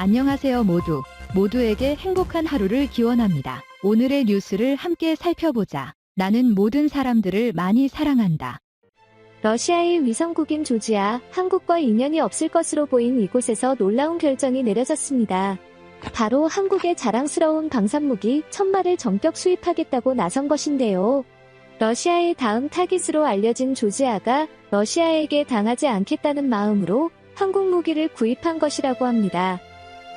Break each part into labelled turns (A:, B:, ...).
A: 안녕하세요 모두. 모두에게 행복한 하루를 기원합니다. 오늘의 뉴스를 함께 살펴보자. 나는 모든 사람들을 많이 사랑한다.
B: 러시아의 위성국인 조지아, 한국과 인연이 없을 것으로 보인 이곳에서 놀라운 결정이 내려졌습니다. 바로 한국의 자랑스러운 방산무기 천마를 정격 수입하겠다고 나선 것인데요. 러시아의 다음 타깃으로 알려진 조지아가 러시아에게 당하지 않겠다는 마음으로 한국 무기를 구입한 것이라고 합니다.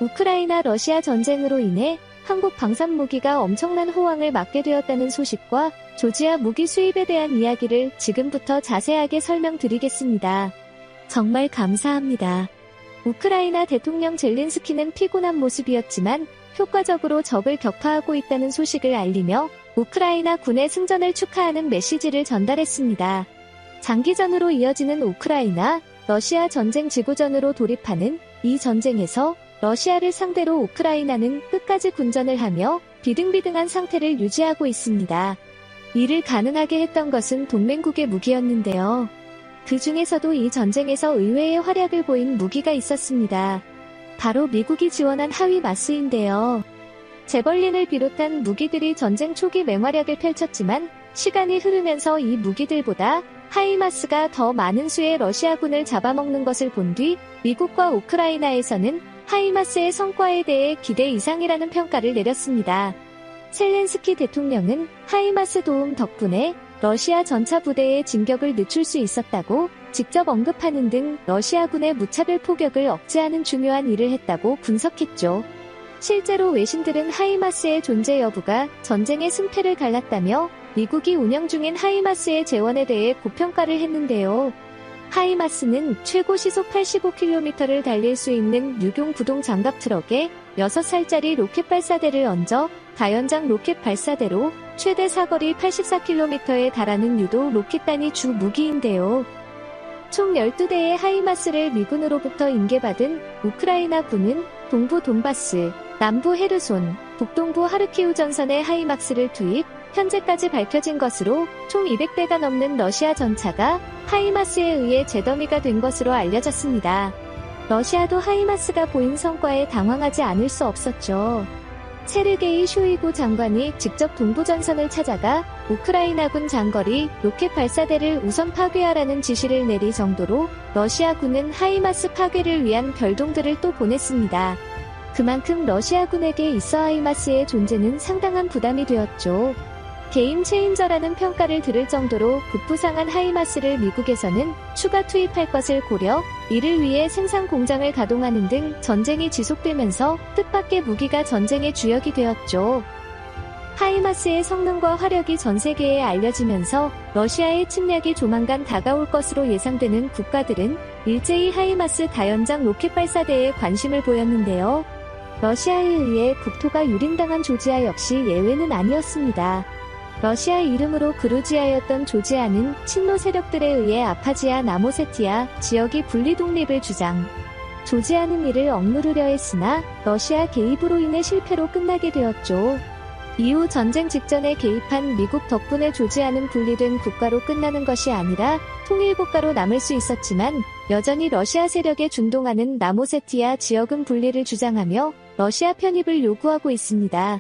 B: 우크라이나 러시아 전쟁으로 인해 한국 방산 무기가 엄청난 호황을 맞게 되었다는 소식과 조지아 무기 수입에 대한 이야기를 지금부터 자세하게 설명드리겠습니다. 정말 감사합니다. 우크라이나 대통령 젤린스키는 피곤한 모습이었지만 효과적으로 적을 격파하고 있다는 소식을 알리며 우크라이나 군의 승전을 축하하는 메시지를 전달했습니다. 장기전으로 이어지는 우크라이나, 러시아 전쟁 지구전으로 돌입하는 이 전쟁에서 러시아를 상대로 우크라이나는 끝까지 군전을 하며 비등비등한 상태를 유지하고 있습니다. 이를 가능하게 했던 것은 동맹국의 무기였는데요. 그 중에서도 이 전쟁에서 의외의 활약을 보인 무기가 있었습니다. 바로 미국이 지원한 하위 마스인데요. 제벌린을 비롯한 무기들이 전쟁 초기 맹활약을 펼쳤지만 시간이 흐르면서 이 무기들보다 하이마스가 더 많은 수의 러시아군을 잡아먹는 것을 본 뒤 미국과 우크라이나에서는 하이마스의 성과에 대해 기대 이상이라는 평가를 내렸습니다. 셀렌스키 대통령은 하이마스 도움 덕분에 러시아 전차 부대의 진격을 늦출 수 있었다고 직접 언급하는 등 러시아군의 무차별 포격을 억제하는 중요한 일을 했다고 분석했죠. 실제로 외신들은 하이마스의 존재 여부가 전쟁의 승패를 갈랐다며 미국이 운영 중인 하이마스의 재원에 대해 고평가를 했는데요. 하이마스는 최고 시속 85km를 달릴 수 있는 유용 구동 장갑 트럭에 6살짜리 로켓 발사대를 얹어 다연장 로켓 발사대로 최대 사거리 84km에 달하는 유도 로켓단이 주 무기인데요. 총 12대의 하이마스를 미군으로부터 인계받은 우크라이나 군은 동부 돈바스, 남부 헤르손, 북동부 하르키우 전선에 하이막스를 투입, 현재까지 밝혀진 것으로 총 200대가 넘는 러시아 전차가 하이마스에 의해 재더미가 된 것으로 알려졌습니다. 러시아도 하이마스가 보인 성과에 당황하지 않을 수 없었죠. 세르게이 쇼이구 장관이 직접 동부전선을 찾아가 우크라이나군 장거리 로켓 발사대를 우선 파괴하라는 지시를 내리 정도로 러시아군은 하이마스 파괴를 위한 별동들을 또 보냈습니다. 그만큼 러시아군에게 있어 하이마스의 존재는 상당한 부담이 되었죠. 게임 체인저라는 평가를 들을 정도로 급부상한 하이마스를 미국에서는 추가 투입할 것을 고려, 이를 위해 생산 공장을 가동하는 등 전쟁이 지속되면서 뜻밖의 무기가 전쟁의 주역이 되었죠. 하이마스의 성능과 화력이 전 세계에 알려지면서 러시아의 침략이 조만간 다가올 것으로 예상되는 국가들은 일제히 하이마스 다연장 로켓 발사대에 관심을 보였는데요. 러시아에 의해 국토가 유린당한 조지아 역시 예외는 아니었습니다. 러시아 이름으로 그루지아였던 조지아는 친로 세력들에 의해 아파지아 나모세티아 지역이 분리 독립을 주장. 조지아는 이를 억누르려 했으나 러시아 개입으로 인해 실패로 끝나게 되었죠. 이후 전쟁 직전에 개입한 미국 덕분에 조지아는 분리된 국가로 끝나는 것이 아니라 통일국가로 남을 수 있었지만 여전히 러시아 세력에 중동하는 나모세티아 지역은 분리를 주장하며 러시아 편입을 요구하고 있습니다.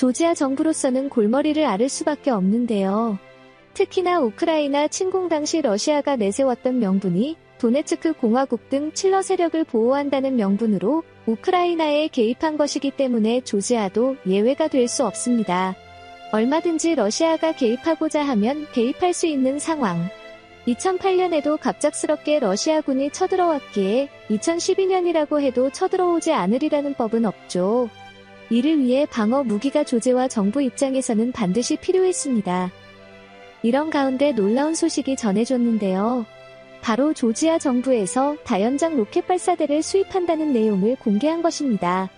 B: 조지아 정부로서는 골머리를 앓을 수밖에 없는데요. 특히나 우크라이나 침공 당시 러시아가 내세웠던 명분이 도네츠크 공화국 등 칠러 세력을 보호한다는 명분으로 우크라이나에 개입한 것이기 때문에 조지아도 예외가 될 수 없습니다. 얼마든지 러시아가 개입하고자 하면 개입할 수 있는 상황. 2008년에도 갑작스럽게 러시아군이 쳐들어왔기에 2012년이라고 해도 쳐들어오지 않으리라는 법은 없죠. 이를 위해 방어 무기가 조제와 정부 입장에서는 반드시 필요했습니다. 이런 가운데 놀라운 소식이 전해졌는데요. 바로 조지아 정부에서 다연장 로켓 발사대를 수입한다는 내용을 공개한 것입니다.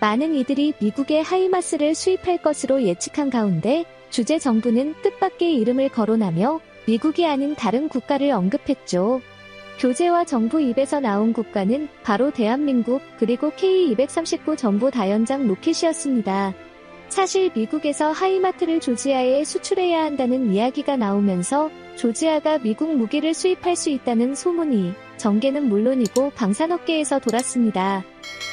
B: 많은 이들이 미국의 하이마스를 수입할 것으로 예측한 가운데 주재 정부는 뜻밖의 이름을 거론하며 미국이 아닌 다른 국가를 언급했죠. 교재와 정부 입에서 나온 국가는 바로 대한민국 그리고 K239 전부 다연장 로켓이었습니다. 사실 미국에서 하이마트를 조지아에 수출해야 한다는 이야기가 나오면서 조지아가 미국 무기를 수입할 수 있다는 소문이 전개는 물론이고 방산업계에서 돌았습니다.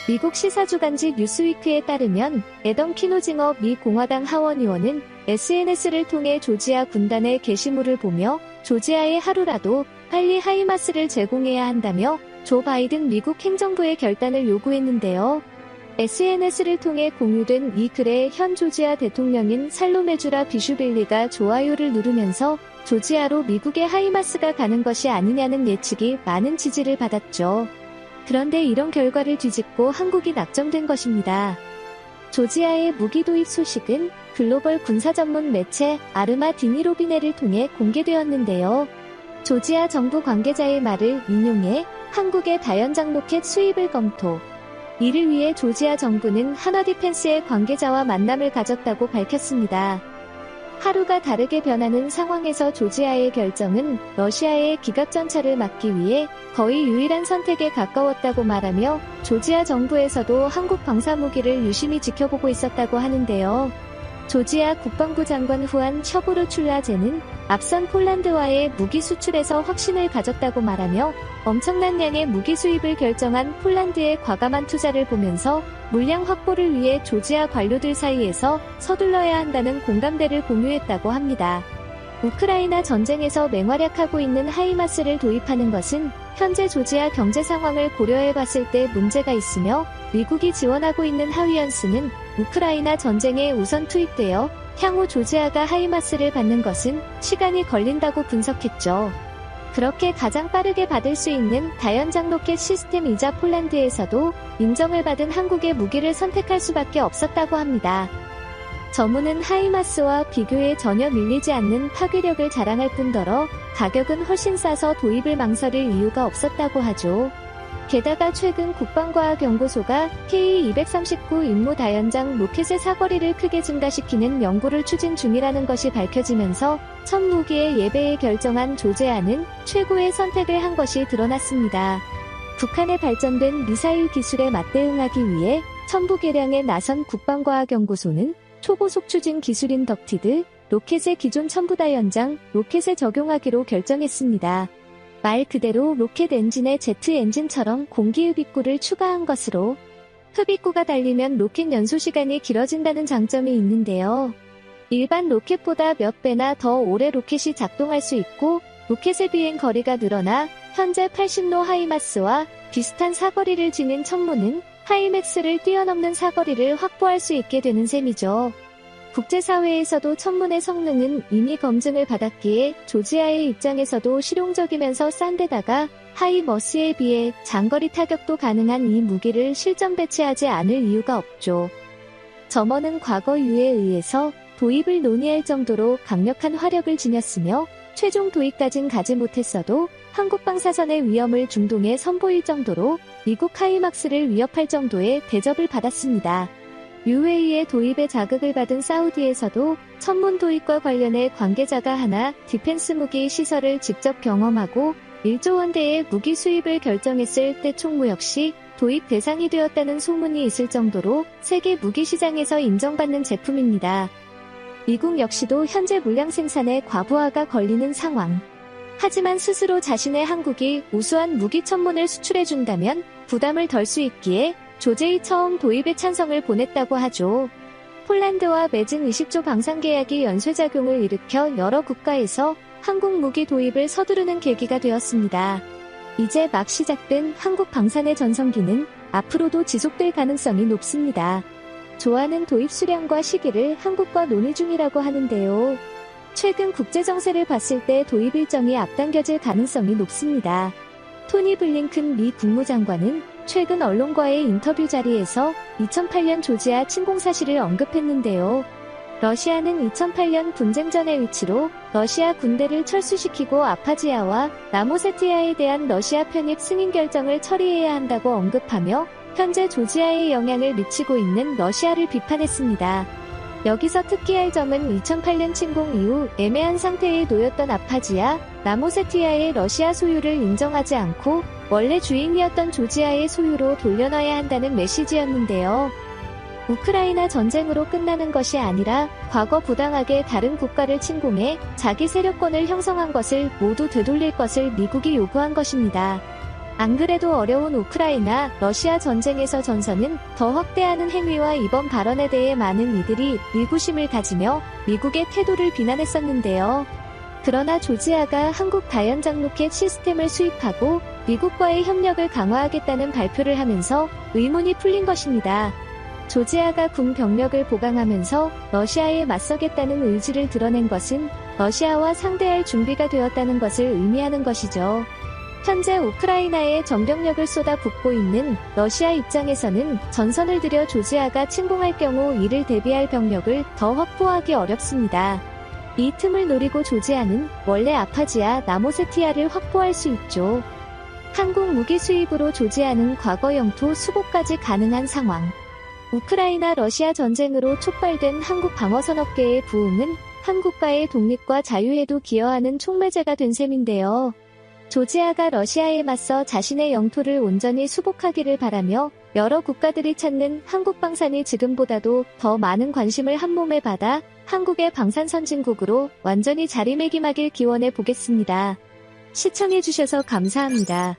B: 미국 시사주간지 뉴스위크에 따르면 에덤 키노징어 미 공화당 하원 의원은 SNS를 통해 조지아 군단의 게시물을 보며 조지아의 하루라도 빨리 하이마스를 제공해야 한다며 조 바이든 미국 행정부의 결단을 요구했는데요. SNS를 통해 공유된 이 글에 현 조지아 대통령인 살로메주라 비슈빌리가 좋아요를 누르면서 조지아로 미국의 하이마스가 가는 것이 아니냐는 예측이 많은 지지를 받았죠. 그런데 이런 결과를 뒤집고 한국이 낙점된 것입니다. 조지아의 무기 도입 소식은 글로벌 군사 전문 매체 아르마 디니로비네를 통해 공개되었는데요. 조지아 정부 관계자의 말을 인용해 한국의 다연장 로켓 수입을 검토. 이를 위해 조지아 정부는 하나 디펜스의 관계자와 만남을 가졌다고 밝혔습니다. 하루가 다르게 변하는 상황에서 조지아의 결정은 러시아의 기갑전차를 막기 위해 거의 유일한 선택에 가까웠다고 말하며 조지아 정부에서도 한국 방사무기를 유심히 지켜보고 있었다고 하는데요. 조지아 국방부 장관 후안 셔보르 출라제는 앞선 폴란드와의 무기 수출에서 확신을 가졌다고 말하며 엄청난 양의 무기 수입을 결정한 폴란드의 과감한 투자를 보면서 물량 확보를 위해 조지아 관료들 사이에서 서둘러야 한다는 공감대를 공유했다고 합니다. 우크라이나 전쟁에서 맹활약하고 있는 하이마스를 도입하는 것은 현재 조지아 경제 상황을 고려해 봤을 때 문제가 있으며 미국이 지원하고 있는 하위연스는 우크라이나 전쟁에 우선 투입되어 향후 조지아가 하이마스를 받는 것은 시간이 걸린다고 분석했죠. 그렇게 가장 빠르게 받을 수 있는 다연장 로켓 시스템이자 폴란드에서도 인정을 받은 한국의 무기를 선택할 수밖에 없었다고 합니다. 저문은 하이마스와 비교해 전혀 밀리지 않는 파괴력을 자랑할 뿐더러 가격은 훨씬 싸서 도입을 망설일 이유가 없었다고 하죠. 게다가 최근 국방과학연구소가 K239 임무 다연장 로켓의 사거리를 크게 증가시키는 연구를 추진 중이라는 것이 밝혀지면서 첫 무기의 예배에 결정한 조제아는 최고의 선택을 한 것이 드러났습니다. 북한의 발전된 미사일 기술에 맞대응하기 위해 첨부 개량에 나선 국방과학연구소는 초고속 추진 기술인 덕티드, 로켓의 기존 첨부다 연장, 로켓에 적용하기로 결정했습니다. 말 그대로 로켓 엔진에 제트 엔진처럼 공기 흡입구를 추가한 것으로 흡입구가 달리면 로켓 연소 시간이 길어진다는 장점이 있는데요. 일반 로켓보다 몇 배나 더 오래 로켓이 작동할 수 있고 로켓의 비행 거리가 늘어나 현재 80로 하이마스와 비슷한 사거리를 지닌 천문은 하이맥스를 뛰어넘는 사거리를 확보할 수 있게 되는 셈이죠. 국제사회에서도 천문의 성능은 이미 검증을 받았기에 조지아의 입장에서도 실용적이면서 싼 데다가 하이머스에 비해 장거리 타격도 가능한 이 무기를 실전 배치하지 않을 이유가 없죠. 점원은 과거 유에 의해서 도입을 논의할 정도로 강력한 화력을 지녔으며 최종 도입까진 가지 못했어도 한국 방사선의 위험을 중동에 선보일 정도로 미국 하이막스를 위협할 정도의 대접을 받았습니다. UAE의 도입에 자극을 받은 사우디에서도 천문 도입과 관련해 관계자가 하나 디펜스 무기 시설을 직접 경험하고 1조 원대의 무기 수입을 결정했을 때 총무 역시 도입 대상이 되었다는 소문이 있을 정도로 세계 무기 시장에서 인정받는 제품입니다. 미국 역시도 현재 물량 생산에 과부하가 걸리는 상황. 하지만 스스로 자신의 한국이 우수한 무기 천문을 수출해준다면 부담을 덜 수 있기에 조제이 처음 도입에 찬성을 보냈다고 하죠. 폴란드와 맺은 20조 방산 계약이 연쇄작용을 일으켜 여러 국가에서 한국 무기 도입을 서두르는 계기가 되었습니다. 이제 막 시작된 한국 방산의 전성기는 앞으로도 지속될 가능성이 높습니다. 조하는 도입 수량과 시기를 한국과 논의 중이라고 하는데요. 최근 국제 정세를 봤을 때 도입 일정이 앞당겨질 가능성이 높습니다. 토니 블링큰 미 국무장관은 최근 언론과의 인터뷰 자리에서 2008년 조지아 침공 사실을 언급했는데요. 러시아는 2008년 분쟁 전의 위치로 러시아 군대를 철수시키고 아파지아와 나모세티아에 대한 러시아 편입 승인 결정을 처리해야 한다고 언급하며 현재 조지아에 영향을 미치고 있는 러시아를 비판했습니다. 여기서 특기할 점은 2008년 침공 이후 애매한 상태에 놓였던 아파지아, 나모세티아의 러시아 소유를 인정하지 않고 원래 주인이었던 조지아의 소유로 돌려놔야 한다는 메시지였는데요. 우크라이나 전쟁으로 끝나는 것이 아니라 과거 부당하게 다른 국가를 침공해 자기 세력권을 형성한 것을 모두 되돌릴 것을 미국이 요구한 것입니다. 안 그래도 어려운 우크라이나, 러시아 전쟁에서 전선은 더 확대하는 행위와 이번 발언에 대해 많은 이들이 의구심을 가지며 미국의 태도를 비난했었는데요. 그러나 조지아가 한국 다연장 로켓 시스템을 수입하고 미국과의 협력을 강화하겠다는 발표를 하면서 의문이 풀린 것입니다. 조지아가 군 병력을 보강하면서 러시아에 맞서겠다는 의지를 드러낸 것은 러시아와 상대할 준비가 되었다는 것을 의미하는 것이죠. 현재 우크라이나에 전병력을 쏟아 붓고 있는 러시아 입장에서는 전선을 들여 조지아가 침공할 경우 이를 대비할 병력을 더 확보하기 어렵습니다. 이 틈을 노리고 조지아는 원래 아파지아 나모세티아를 확보할 수 있죠. 한국 무기 수입으로 조지아는 과거 영토 수복까지 가능한 상황. 우크라이나 러시아 전쟁으로 촉발된 한국 방어산업계의 부흥은 한국과의 독립과 자유에도 기여하는 촉매제가 된 셈인데요. 조지아가 러시아에 맞서 자신의 영토를 온전히 수복하기를 바라며 여러 국가들이 찾는 한국 방산이 지금보다도 더 많은 관심을 한몸에 받아 한국의 방산 선진국으로 완전히 자리매김하길 기원해 보겠습니다. 시청해주셔서 감사합니다.